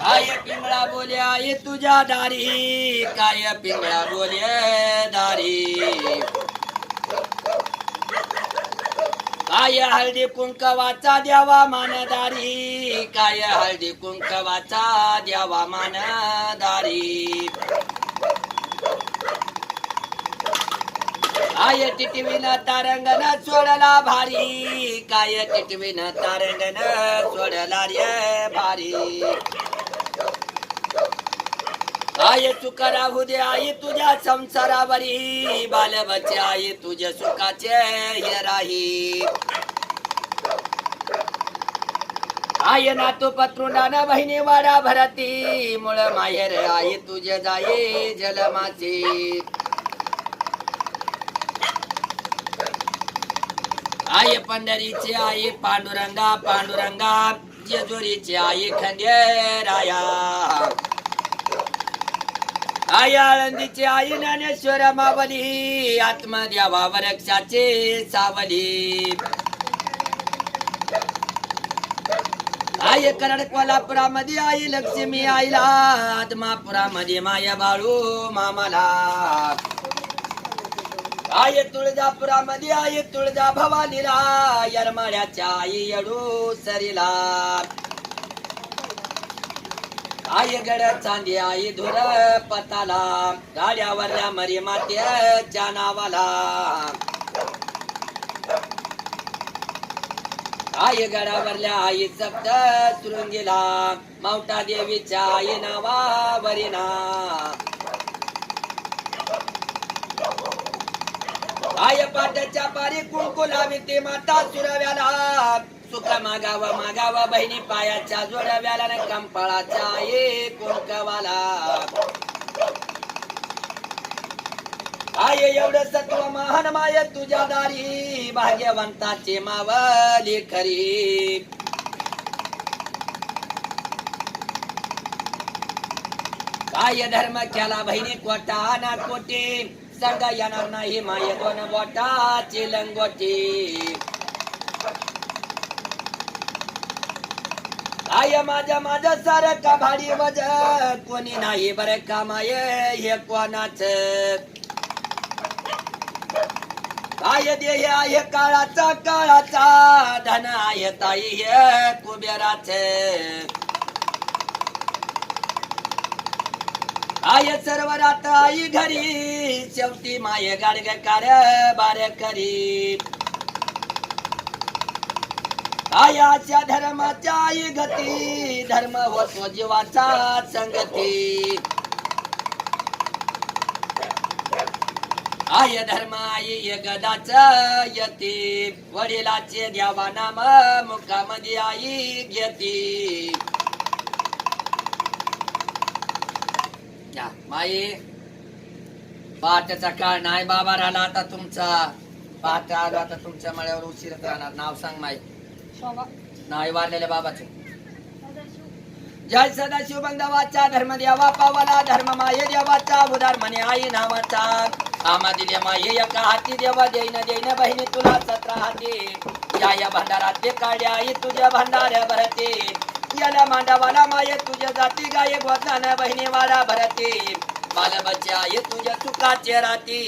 काय पिंगळा बोल्या आई तुझ्या दारी? काय पिंगळा बोल्या दारी? काय हळदी कुंकवाचा द्यावा मानदारी काय हळदी कुंकवाचा द्यावा मानदारी काय टिटवीन तारंगण सोडला भारी? काय टिटवीन तारंगण सोडला रे भारी? आई राहू दे आई तुझ्या संसारावरी. बालबचे आई तुझ्या सुखाचे हे राही. आय नातू नाना बहिणी वाडा भरती. मुळ माहेर आई तुझे जाई जलमाची. आई पंढरीची आई पांडुरंगा पांडुरंगा. जेजुरीची आई खंडेराया. आई आळंदीची आई ज्ञानेश्वर मावली आत्मद्या वावरक्षाचे सावली. आई कराड कोल्हापुरामध्ये आई लक्ष्मी आईला आत्मापुरामध्ये माया बाळू मामाला. आई तुळजापुरामध्ये आई तुळजा भवानीला यरमाळ्याच्या आई येडू सरीला. आई गड चांदी आई धुर पताला. गाड्यावरल्या मरी मात्याच्या नावाला आई गडावरल्या आई सप्त शृंगीला मावटा देवीच्या आई नावावरीना. आय पाट्याच्या पारी कुंकुला विते माता सुरव्याला. तुका मागावा? मागावा बहिणी पायाच्या जोडव्याला न कंपाळाच्या ये कुंकवाला आय एवढं सत्व महान माय तुझ्या दारी. भाग्यवंताचे मावली खरी. काय धर्म केला बहिणी कोटा ना कोटी? संग येणार नाही माय दोन बोटाची लंगोटी. आय माझ्या माझ्या सार का भाडी वज कोणी नाही बर का माय? हे कोणाच? काय देह आहे काळाचा? काळाचा. धन आहे ताई हे कुबेराच. आय सर्वरात आई घरी. शेवटी माय गाडग कार बार करी आयाच्या धर्माच्या गती धर्म होतो जीवाचा संगती. आय धर्म आई गदाच यती वडिलाचे द्यावा नाम मुखामध्ये आई घेती. माई पहाटेचा काळ नाही बाबा राहिला आता तुमचा. पाठ आलो आता तुमच्या मळ्यावर उशीर राहणार नाव सांग माई. नाही वारलेल्या बाबाचे. जय सदाशिव बंधवाचा धर्म देवा पावाला धर्म माये देवाचा उदार म्हणे आई नावाचा. आमा दिले माये एका हाती देवा देईन देईन बहिणी तुला सतरा हाती. या या भंडारात ते काढ्या आई तुझ्या भांडाऱ्या भरते. याला मांडावाला माये तुझ्या जाती गाये गोताना बहिणी वाडा भरते. बाल बच्चे आई तुझ्या चुकाचे राती